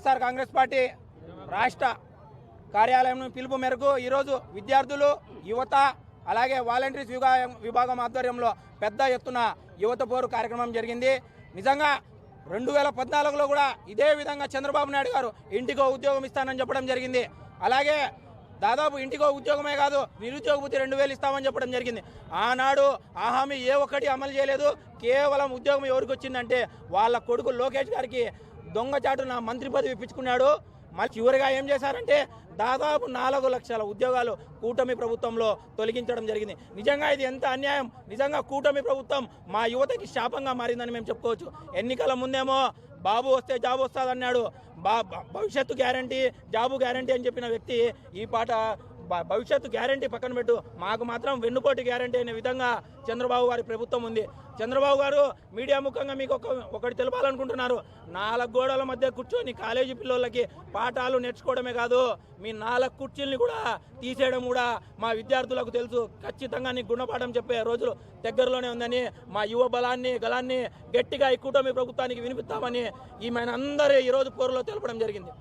YSR Congress party రాష్ట్ర కార్యాలయం పిలుపు మేరకు ఈరోజు విద్యార్థులు యువత అలాగే వాలంటీర్స్ విభాగం విభాగం ఆధ్వర్యంలో పెద్ద ఎత్తున యువత పోరు కార్యక్రమం జరిగింది. నిజంగా రెండు వేల పద్నాలుగులో కూడా ఇదే విధంగా చంద్రబాబు నాయుడు గారు ఇంటికో ఉద్యోగం ఇస్తానని చెప్పడం జరిగింది. అలాగే దాదాపు ఇంటికో ఉద్యోగమే కాదు నిరుద్యోగ భృతి రెండు వేలు ఇస్తామని చెప్పడం జరిగింది. ఆనాడు ఆ హామీ ఏ ఒక్కటి అమలు చేయలేదు. కేవలం ఉద్యోగం ఎవరికి వచ్చిందంటే వాళ్ళ కొడుకు లోకేష్ గారికి దొంగచాటున మంత్రి పదవి ఇప్పించుకున్నాడు. మళ్ళీ చివరిగా ఏం చేశారంటే దాదాపు నాలుగు లక్షల ఉద్యోగాలు కూటమి ప్రభుత్వంలో తొలగించడం జరిగింది. నిజంగా ఇది ఎంత అన్యాయం? నిజంగా కూటమి ప్రభుత్వం మా యువతకి శాపంగా మారిందని మేము చెప్పుకోవచ్చు. ఎన్నికల ముందేమో బాబు వస్తే జాబ్ వస్తుందన్నాడు. బా భవిష్యత్తు గ్యారంటీ జాబు గ్యారంటీ అని చెప్పిన వ్యక్తి ఈ పాట భవిష్యత్తు గ్యారంటీ పక్కన పెట్టు. మాకు మాత్రం వెన్నుపోటు గ్యారంటీ అనే విధంగా చంద్రబాబు గారి ప్రభుత్వం ఉంది. చంద్రబాబు గారు మీడియా ముఖంగా మీకు ఒక ఒకటి తెలపాలనుకుంటున్నారు. నాలుగు గోడల మధ్య కూర్చొని కాలేజీ పిల్లలకి పాఠాలు నేర్చుకోవడమే కాదు మీ నాలుగు కుర్చీల్ని కూడా తీసేయడం కూడా మా విద్యార్థులకు తెలుసు. ఖచ్చితంగా నీకు గుణపాఠం చెప్పే రోజులు దగ్గరలోనే ఉందని మా యువ బలాన్ని గలాన్ని గట్టిగా ఈ కూటమి ప్రభుత్వానికి వినిపిస్తామని ఈమె అందరూ ఈరోజు పోరులో తెలపడం జరిగింది.